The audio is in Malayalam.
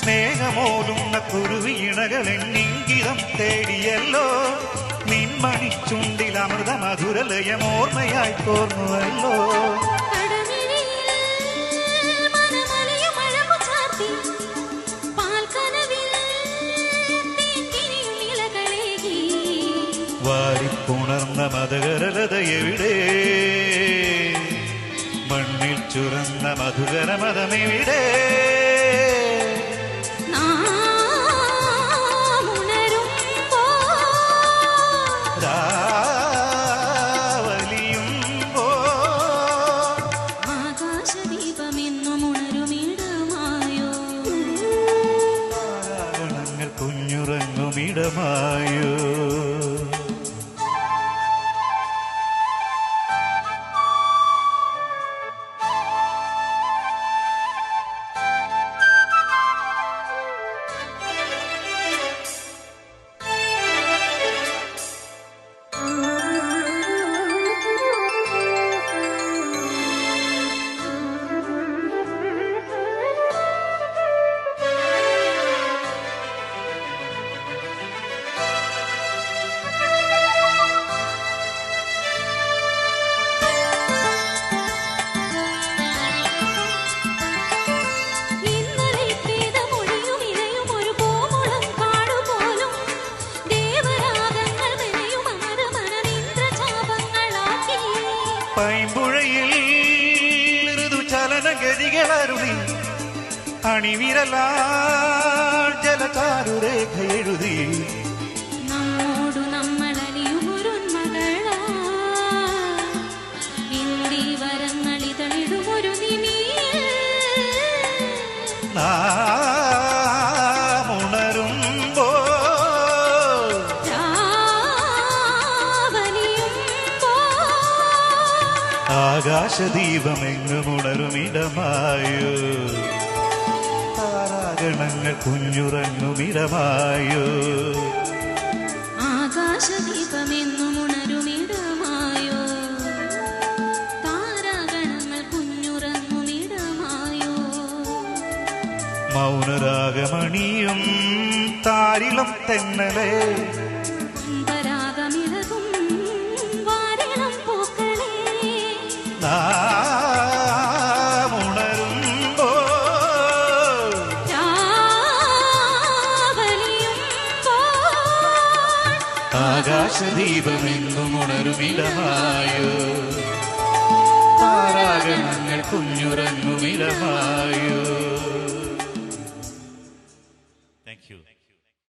സ്നേഹമോലുന്ന കുരുവിയിണകളെണ്ണിങ്കിതം തേടിയല്ലോ. നിൻമണിച്ചുണ്ടിൽ അമൃത മധുരലയം ഓർമ്മയായി ഇലകളേകി. വാരിപ്പുണർന്ന മതകരലത എവിടെ? മണ്ണിൽ ചുരന്ന മധുകര കുഞ്ഞുറങ്ങുമിടമായോ പൈമ്പുഴയിൽ ഋതുചലനഗതികളരുളി അണിവിരലാ ജലചാരുരേഖ എഴുതി രാവലിയുമ്പോൾ ആകാശദീപമെങ്ങും ഉണരുമിടമായോ താരാഗണങ്ങൾ കുഞ്ഞുറങ്ങുമിടമായോ? ആകാശദീപമെന്നും ഉണരുമിടമായോ താരാഗണങ്ങൾ കുഞ്ഞുറങ്ങുമിടമായോ? മൗനരാഗമണിയും താരിളം തെന്നലേ രാവലിയുമ്പോൾ ആകാശദീപമെങ്ങും ഉണരുമിടമായോ താരാഗണങ്ങൾ കുഞ്ഞുറങ്ങുമിടമായോ താങ്ക് യു